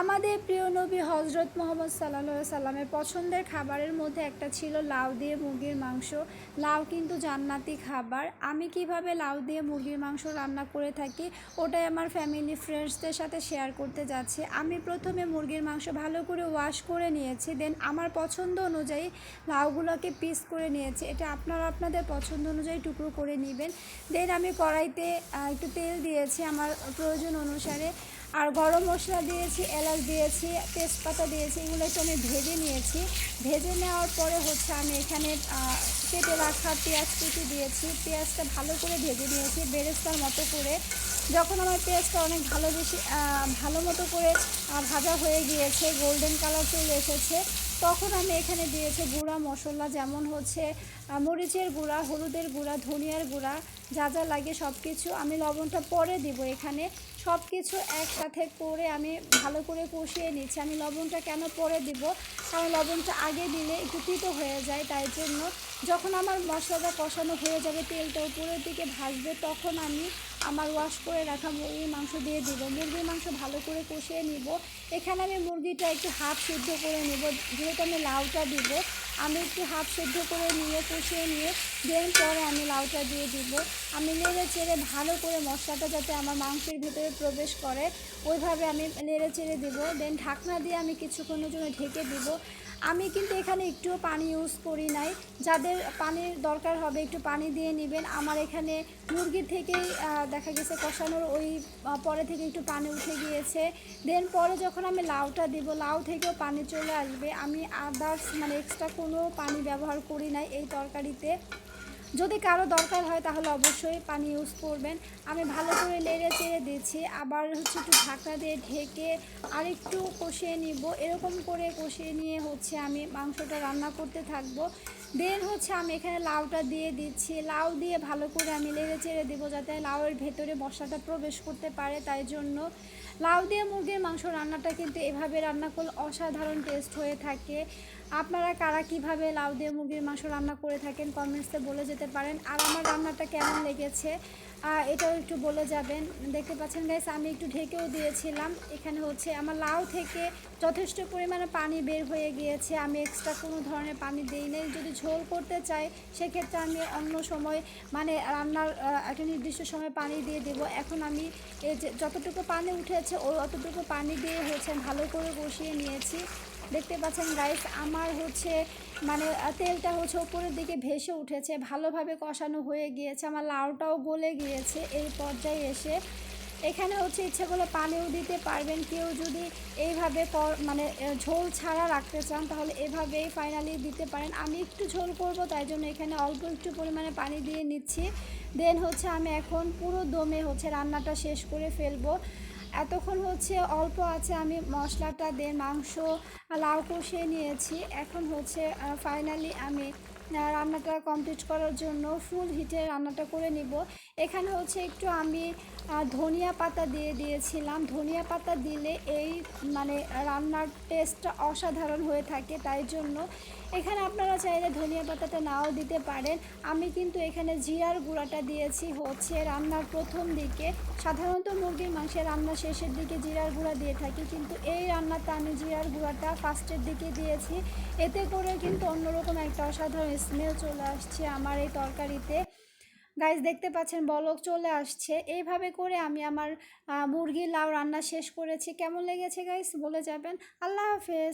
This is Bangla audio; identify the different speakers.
Speaker 1: আমাদের প্রিয় নবী হজরত মোহাম্মদ সাল্লা সাল্লামের পছন্দের খাবারের মধ্যে একটা ছিল লাউ দিয়ে মুরগির মাংস। লাউ কিন্তু জান্নাতি খাবার। আমি কীভাবে লাউ দিয়ে মুরগির মাংস রান্না করে থাকি, ওটাই আমার ফ্যামিলি ফ্রেন্ডসদের সাথে শেয়ার করতে যাচ্ছি। আমি প্রথমে মুরগির মাংস ভালো করে ওয়াশ করে নিয়েছি দেন আমার পছন্দ অনুযায়ী লাউগুলোকে পিস করে নিয়েছি। এটা আপনারা আপনাদের পছন্দ অনুযায়ী টুকরো করে নেবেন। দেন আমি কড়াইতে একটু তেল দিয়েছি আমার প্রয়োজন অনুসারে। আর গরম মশলা দিয়েছি, এলাচ দিয়েছি, তেজপাতা দিয়েছি এগুলো একটু আমি ভেজে নিয়েছি। ভেজে নেওয়ার পরে হচ্ছে আমি এখানে কেটে রাখা পেঁয়াজ কুচি দিয়েছি। পেঁয়াজটা ভালো করে ভেজে নিয়েছি, বেরেস্তার মতো করে। যখন আমার পেঁয়াজটা অনেক ভালো বেশি ভালো মতো করে ভাজা হয়ে গিয়েছে গোল্ডেন কালার চলে এসেছে, তখন আমি এখানে দিয়েছি গুঁড়া মশলা, যেমন হচ্ছে মরিচের গুঁড়া, হলুদের গুঁড়া, ধনিয়ার গুঁড়া, যা যা লাগে সব কিছু আমি লবণটা পরে দিব এখানে। সব কিছু একসাথে করে আমি ভালো করে কষিয়ে নিচ্ছি। আমি লবণটা কেন পরে দিব? কারণ লবণটা আগে দিলে একটু তিতো হয়ে যায়, তাই জন্য যখন আমার মশলাটা কষানো হয়ে যাবে, তেলটা উপরের দিকে ভাজবে তখন আমি আমার ওয়াশ করে রাখা মুরগির মাংস দিয়ে দিব। মুরগির মাংস ভালো করে কষিয়ে নিব। এখানে আমি মুরগিটা একটু হাফ সিদ্ধ করে নিব। যেহেতু আমি লাউটা দিব আমি একটু হাফ সেদ্ধ করে নিয়ে কষিয়ে নিয়ে দেন পরে আমি লাউটা দিয়ে দিব। আমি নেড়ে চেড়ে ভালো করে মশলাটা যাতে আমার মাংসের ভিতরে প্রবেশ করে, ওইভাবে আমি নেড়ে চেড়ে দিব। দেন ঢাকনা দিয়ে আমি কিছুক্ষণের জন্য ঢেকে দিব। আমি কিন্তু এখানে একটুও পানি ইউজ করি নাই। যাদের পানির দরকার হবে একটু পানি দিয়ে নেবেন। আমার এখানে মুরগি থেকেই দেখা গেছে কষানোর ওই পরে থেকে একটু পানি উঠে গিয়েছে। দেন পরে যখন আমি লাউটা দিব, লাউ থেকেও পানি চলে আসবে। আমি আদার্স মানে এক্সট্রা পানি ব্যবহার করি নাই এই তরকারিতে। যদি কারও দরকার হয় তাহলে অবশ্যই পানি ইউজ করবেন। আমি ভালো করে লেড়ে চেড়ে দিচ্ছি। আবার হচ্ছে একটু ঢাকা দিয়ে ঢেকে আরেকটু কষিয়ে নিব। এরকম করে কষিয়ে নিয়ে হচ্ছে আমি মাংসটা রান্না করতে থাকব। দেন হচ্ছে আমি এখানে লাউটা দিয়ে দিচ্ছি। লাউ দিয়ে ভালো করে আমি লেড়ে চেড়ে দেবো যাতে লাউয়ের ভেতরে মশলাটা প্রবেশ করতে পারে। তাই জন্য লাউ দিয়ে মুরগির মাংস রান্নাটা কিন্তু এভাবে রান্না করলে অসাধারণ টেস্ট হয়ে থাকে। আপনারা কারা কীভাবে লাউ দিয়ে মুরগির মাংস রান্না করে থাকেন কমেন্টসে বলে যেতে পারেন। আর আমার রান্নাটা কেমন লেগেছে? এটাও একটু বলে যাবেন। দেখতে পাচ্ছেন গাইস আমি একটু ঢেকেও দিয়েছিলাম। এখানে হচ্ছে আমার লাউ থেকে যথেষ্ট পরিমাণে পানি বের হয়ে গিয়েছে। আমি এক্সট্রা কোনো ধরনের পানি দিই নাই। যদি ঝোল করতে চাই, সেক্ষেত্রে আমি অন্য সময় মানে রান্নার একটা নির্দিষ্ট সময় পানি দিয়ে দেবো। এখন আমি যতটুকু পানি উঠেছে ওই অতটুকু পানি দিয়ে হচ্ছে ভালো করে কষিয়ে নিয়েছি। দেখতে পাচ্ছেন গাইস আমার হচ্ছে মানে তেলটা হচ্ছে উপরের দিকে ভেসে উঠেছে, ভালোভাবে কষানো হয়ে গিয়েছে, আমার লাউটাও গলে গিয়েছে এই পর্যায়ে এসে। এখানে হচ্ছে ইচ্ছে করলে পানিও দিতে পারবেন, কেউ যদি এইভাবে মানে ঝোল ছাড়া রাখতে চান, তাহলে এভাবেই ফাইনালি দিতে পারেন। আমি একটু ঝোল করব, তাই জন্য এখানে অল্প একটু পরিমাণে পানি দিয়ে নিচ্ছি। দেন হচ্ছে আমি এখন পুরো দমে হচ্ছে রান্নাটা শেষ করে ফেলব। এতক্ষণ হচ্ছে অল্প আছে, আমি মশলাটা দিয়ে মাংস, লাউ কষিয়ে নিয়েছি। এখন হচ্ছে ফাইনালি আমি রান্নাটা কমপ্লিট করার জন্য ফুল হিটে রান্নাটা করে নিব। এখানে হচ্ছে একটু আমি ধনিয়া পাতা দিয়ে দিয়েছিলাম। ধনিয়া পাতা দিলে এই মানে রান্নার টেস্টটা অসাধারণ হয়ে থাকে, তাই জন্য এখানে আপনারা চাইলে ধনিয়া পাতাটা নাও দিতে পারেন। আমি কিন্তু এখানে জিরার গুঁড়াটা দিয়েছি হচ্ছে রান্নার প্রথম দিকে। সাধারণত মুরগির মাংসের রান্না শেষের দিকে জিরার গুঁড়া দিয়ে থাকি, কিন্তু এই রান্নাতে আমি জিরার গুঁড়াটা ফার্স্টের দিকে দিয়েছি। এতে করে কিন্তু অন্যরকম একটা অসাধারণ স্মেল চলে আসছে আমার এই তরকারিতে। গাইজ দেখতে পাচ্ছেন, বলক চলে আসছে। এইভাবে করে আমি আমার মুরগির লাউ রান্না শেষ করেছি। কেমন লেগেছে গাইজ বলে যাবেন। আল্লাহ হাফেজ।